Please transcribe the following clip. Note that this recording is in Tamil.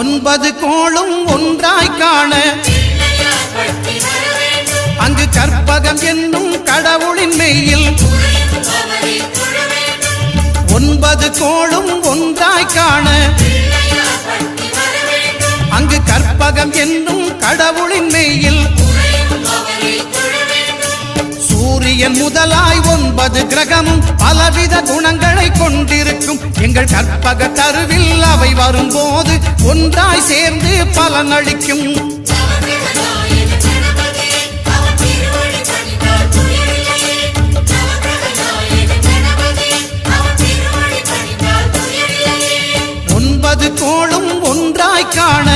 ஒன்பது கோளும் ஒன்றாய் காண. அங்கு கற்பகம் என்னும் கடவுளின் மெயில் ஒன்பது கோளும் ஒன்றாய் காண. அங்கு கற்பகம் என்னும் கடவுளின் மெயில் சூரியன் முதலாய் ஒன்பது கிரகமும் பலவித குணங்களை கொண்டிருக்கும். எங்கள் கற்பக போல் அவை வரும்போது ஒன்றாய் சேர்ந்து பலனளிக்கும். ஒன்பது கோளும் ஒன்றாய் காண